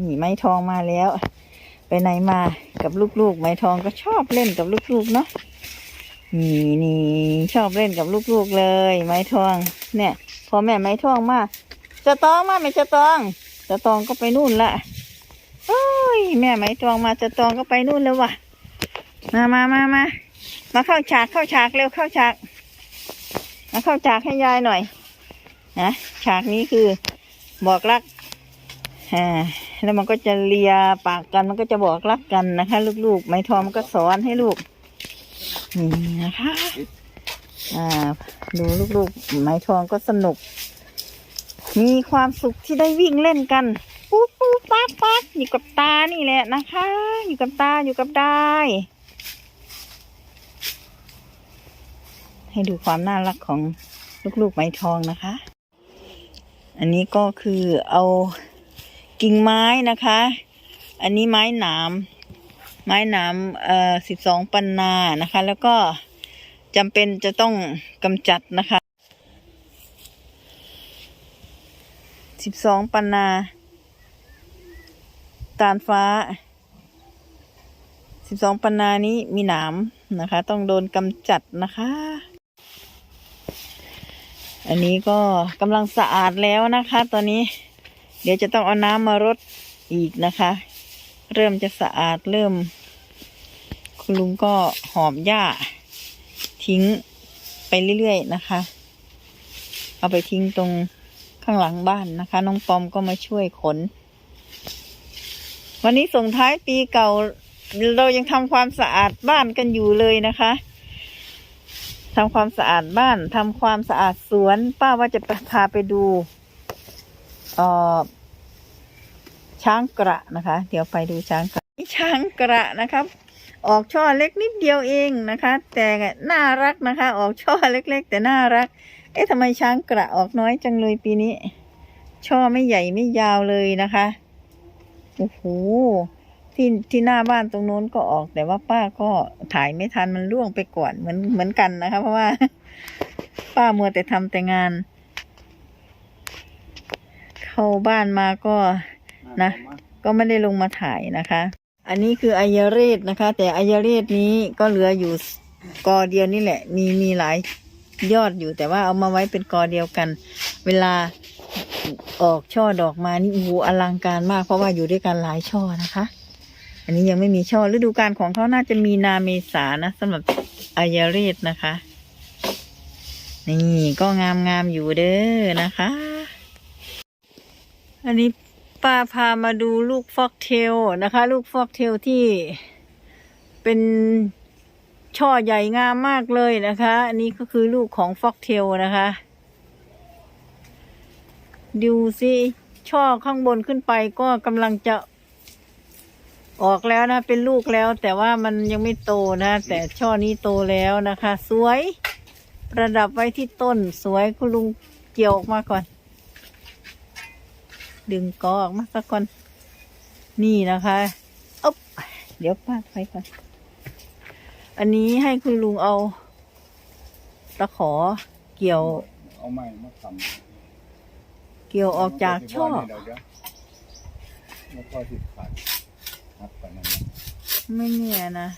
นี่ไม้ทองมาแล้ว ไปไหนมากับลูกๆ ไม้ทองก็ชอบเล่นกับลูกๆเนาะนี่นี่ชอบเล่นกับลูกๆเลย ไม้ทอง เนี่ยพอแม่ไม้ทองมาจะตองมาไม่จะตองจะตองก็ไปนู่นละโอ้ยแม่ไม้ทองมาจะตองก็ไปนู่นแล้วว่ะมามามามามาเข้าฉากเข้าฉากเร็วเข้าฉากมาเข้าฉากให้ยายหน่อยนะฉากนี้คือบอกรักอ่า แล้วมันก็จะเลียปากกันมันก็จะบอกรักกันนะคะ ลูกๆ ไม้ทองมันก็สอนให้ลูก นี่นะคะอ่าดูลูกๆ ไม้ทองก็สนุก มีความสุขที่ได้วิ่งเล่นกันปุ๊บปุ๊บปั๊บปั๊บอยู่กับตานี่แหละนะคะ อยู่กับตาอยู่กับได้ให้ดูความน่ารักของลูกๆไม้ทองนะคะ อันนี้ก็คือเอา กิ่งไม้นะคะ อันนี้ไม้หนามไม้หนามเอ่อสิบสองปันนานะคะ แล้วก็จำเป็นจะต้องกำจัดนะคะสิบสองปันนา ตาลฟ้าสิบสองปันนานี้มีหนามนะคะ ต้องโดนกำจัดนะคะ อันนี้ก็กำลังสะอาดแล้วนะคะ ตอนนี้ เดี๋ยวจะต้องเอาน้ำมารดอีกนะคะ เริ่มจะสะอาดเริ่ม คุณลุงก็หอบหญ้า ทิ้งไปเรื่อยๆนะคะ เอาไปทิ้งตรงข้างหลังบ้านนะคะ น้องปอมก็มาช่วยขน วันนี้ส่งท้ายปีเก่า เรายังทำความสะอาดบ้านกันอยู่เลยนะคะทำความสะอาดบ้านทำความสะอาดสวน ป้าว่าจะพาไปดู เอ่อช้างกระนะคะ เดี๋ยวไปดูช้างกระช้างกระนะครับ ออกช่อเล็กนิดเดียวเองนะคะ แต่น่ารักนะคะ ออกช่อเล็ก ๆ แต่น่ารัก เอ๊ะทำไมช้างกระออกน้อยจังเลยปีนี้ ช่อไม่ใหญ่ไม่ยาวเลยนะคะโอ้โหที่ที่หน้าบ้านตรงโน้นก็ออกแต่ว่าป้าก็ถ่ายไม่ทันมันร่วงไปก่อนเหมือนเหมือนกันนะคะ เพราะว่า ป้ามัวแต่ทำแต่งาน เข้าบ้านมาก็นะ ก็ไม่ได้ลงมาถ่ายนะคะ อันนี้คืออายเรศนะคะ แต่อายเรศนี้ก็เหลืออยู่กอเดียวนี่แหละ มีมีหลายยอดอยู่แต่ว่าเอามาไว้เป็นกอเดียวกัน เวลาออกช่อดอกมานี่โอ้โหอลังการมาก เพราะว่าอยู่ด้วยกันหลายช่อนะคะ อันนี้ยังไม่มีช่อฤดูกาลของเขาน่าจะมีนาเมษานะสำหรับอายเรศนะคะ นี่ก็งามงามๆอยู่เด้อนะคะ อันนี้ป้าพามาดูลูกฟอกเทลนะคะ ลูกฟอกเทลที่เป็นช่อใหญ่งามมากเลยนะคะ อันนี้ก็คือลูกของฟอกเทลนะคะ ดูสิช่อข้างบนขึ้นไปก็กำลังจะออกแล้วนะ เป็นลูกแล้ว แต่ว่ามันยังไม่โตนะ แต่ช่อนี้โตแล้วนะคะ สวย ประดับไว้ที่ต้นสวยคุณลุงเกี่ยวออกมาก่อน ดึงกอออกมาสักก่อน นี่นะคะอ๊บเดี๋ยวป้าไปก่อน อันนี้ให้คุณลุงเอา ตะขอเกี่ยว เอาไม้มาทเกี่ยวำออกจากช่อเดี๋ยวเดี๋ยวแล้วก็ติดขาดหักไปนั่นนะไม่เนี่ยนะ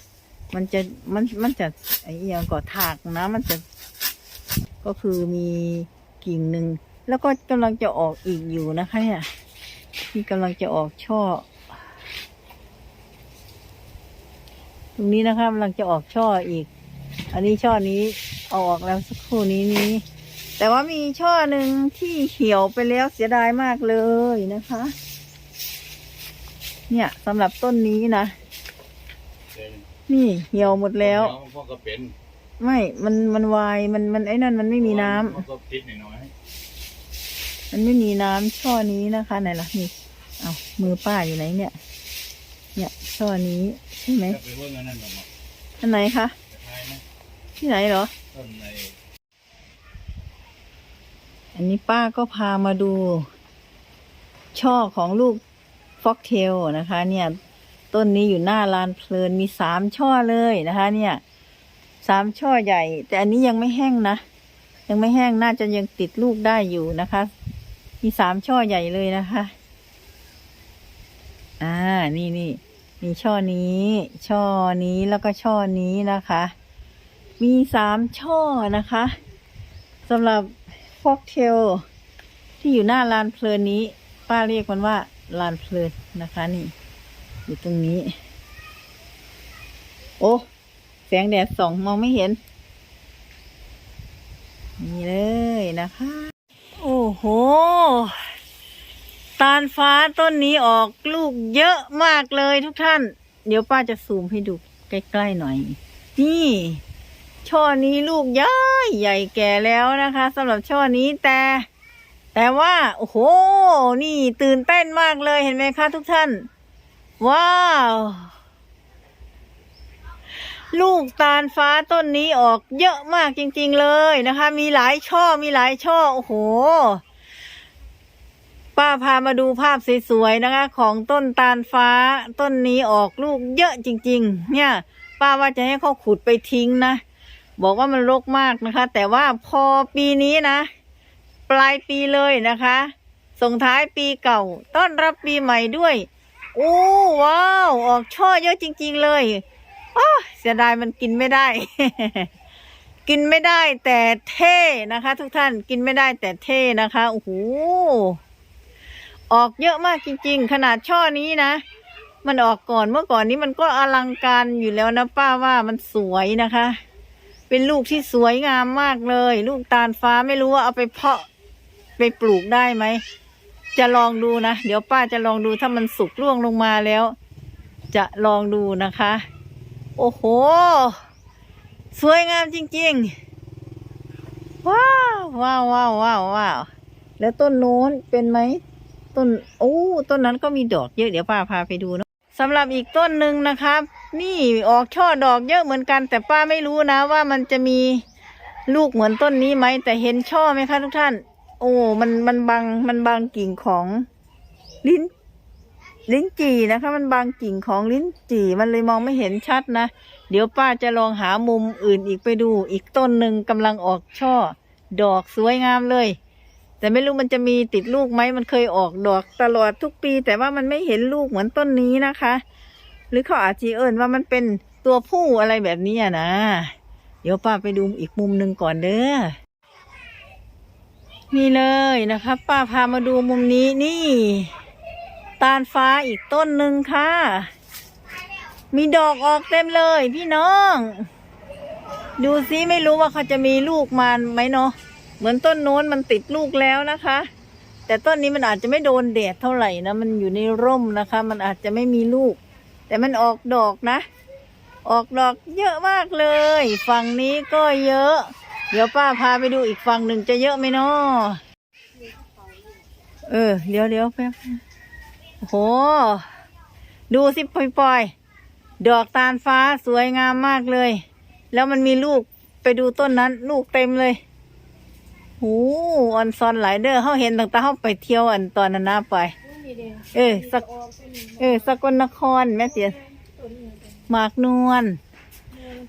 มันจะมันมันจะไอ้เอียงก่อถากนะ มันจะ ก็คือมีกิ่งหนึ่ง แล้วก็กำลังจะออกอีกอยู่นะคะเนี่ยที่กำลังจะออกช่อ ตรงนี้นะคะกำลังจะออกช่ออีก อันนี้ช่อนี้เอาออกแล้วสักครู่นี้นี้ แต่ว่ามีช่อหนึ่งที่เหี่ยวไปแล้วเสียดายมากเลยนะคะ เนี่ยสำหรับต้นนี้นะนี่เหี่ยวหมดแล้วพ่อก็เป็นไม่ มัน มันวาย มัน มันไอ้นั่น มันไม่มีน้ำ มันไม่มีน้ำช่อนี้นะคะไหนล่ะนี่เอามือป้าอยู่ไหนเนี่ย เนี่ยช่อนี้ใช่ไหมไอันไหนคะที่ไหนเหรอนนอันนี้ป้าก็พามาดู ช่อของลูกฟอกเทลนะคะ เนี่ย ต้นนี้อยู่หน้าลานเพลินมีสามช่อเลยนะคะ เนี่ยสามช่อใหญ่ แต่อันนี้ยังไม่แห้งนะยังไม่แห้งน่าจะยังติดลูกได้อยู่นะคะ มีสามช่อใหญ่เลยนะคะ อ่า นี่นี่ มีช่อนี้ ช่อนี้แล้วก็ช่อนี้นะคะ มีสามช่อนะคะสำหรับฟอกเทลที่อยู่หน้าลานเพลินนี้ ป้าเรียกมันว่าลานเพลินนะคะ นี่ อยู่ตรงนี้ โอ้แสงแดดส่องมองไม่เห็น นี่เลยนะคะ โอ้โห ตาลฟ้าต้นนี้ออกลูกเยอะมากเลยทุกท่าน เดี๋ยวป้าจะซูมให้ดูใกล้ๆหน่อย นี่ ช่อนี้ลูกย้ายใหญ่แก่แล้วนะคะสำหรับช่อนี้แต่ แต่ว่า โอ้โห นี่ตื่นเต้นมากเลยเห็นไหมคะทุกท่าน ว้าว ลูกตาลฟ้าต้นนี้ออกเยอะมากจริง ๆเลยนะคะ มีหลายช่อมีหลายช่อโอ้โห ป้าพามาดูภาพสวยๆนะคะ ของต้นตาลฟ้าต้นนี้ออกลูกเยอะจริง ๆ เนี่ย ป้าว่าจะให้เขาขุดไปทิ้งนะบอกว่ามันรกมากนะคะ แต่ว่าพอปีนี้นะ ปลายปีเลยนะคะ ส่งท้ายปีเก่า ต้อนรับปีใหม่ด้วยโอ้ว้าว ออกช่อเยอะจริง ๆ เลย สียดายมันกินไม่ได้ กินไม่ได้ แต่เท่นะคะ ทุกท่านกินไม่ได้แต่เท่นะคะโอ้โหออกเยอะมากจริง ๆ ขนาดช่อนี้นะ มันออกก่อนเมื่อก่อนนี้มันก็อลังการอยู่แล้วนะป้าว่ามันสวยนะคะ เป็นลูกที่สวยงามมากเลย ลูกตาลฟ้าไม่รู้ว่าเอาไปเพาะไปปลูกได้ไหมจะลองดูนะ เดี๋ยวป้าจะลองดูถ้ามันสุกร่วงลงมาแล้ว จะลองดูนะคะ โอ้โห สวยงามจริงๆ ว้าวว้าวว้าวว้าวว้าวแล้วต้นโน้นเป็นไหมต้นโอ้ต้นนั้นก็มีดอกเยอะเดี๋ยวป้าพาไปดูเนาะสำหรับอีกต้นหนึ่งนะครับ นี่ออกช่อดอกเยอะเหมือนกัน แต่ป้าไม่รู้นะว่ามันจะมีลูกเหมือนต้นนี้ไหมแต่เห็นช่อไหมคะทุกท่าน โอ้มันมันบางมันบางกิ่งของลิ้น ลิ้นจี่นะคะ มันบางกิ่งของลิ้นจี่มันเลยมองไม่เห็นชัดนะ เดี๋ยวป้าจะลองหามุมอื่นอีกไปดู อีกต้นหนึ่งกำลังออกช่อ ดอกสวยงามเลย แต่ไม่รู้มันจะมีติดลูกไหมมันเคยออกดอกตลอดทุกปี แต่ว่ามันไม่เห็นลูกเหมือนต้นนี้นะคะ หรือเขาอาจจะเอิญว่ามันเป็นตัวผู้อะไรแบบนี้นะ เดี๋ยวป้าไปดูอีกมุมหนึ่งก่อนเด้อนี่เลยนะครับป้าพามาดูมุมนี้นี่ ตาลฟ้าอีกต้นหนึ่งค่ะ มีดอกออกเต็มเลยพี่น้อง ดูซิไม่รู้ว่าเขาจะมีลูกมันไหมเนาะ เหมือนต้นโน้นมันติดลูกแล้วนะคะ แต่ต้นนี้มันอาจจะไม่โดนแดดเท่าไหร่นะ มันอยู่ในร่มนะคะ มันอาจจะไม่มีลูก แต่มันออกดอกนะ ออกดอกเยอะมากเลย ฝั่งนี้ก็เยอะ เดี๋ยวป้าพาไปดูอีกฝั่งหนึ่งจะเยอะไหมเนาะเออเลี้ยวเลี้ยวแป๊บ โอ้โห ดูสิปล่อยๆดอกตาลฟ้าสวยงามมากเลย แล้วมันมีลูกไปดูต้นนั้น ลูกเต็มเลยโอ้ออนซอนหลายเด้อเขาเห็นตั้งแต่เขาไปเที่ยวอันตอนนั้นนะไป เออสักเออสกลนครแม่เตียหมากนวล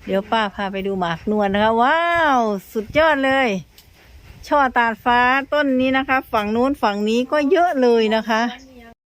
เดี๋ยวป้าพาไปดูหมากนวลนะคะ ว้าว สุดยอดเลย ช่อตาลฟ้าต้นนี้นะคะ ฝั่งนู้นฝั่งนี้ก็เยอะเลยนะคะมัน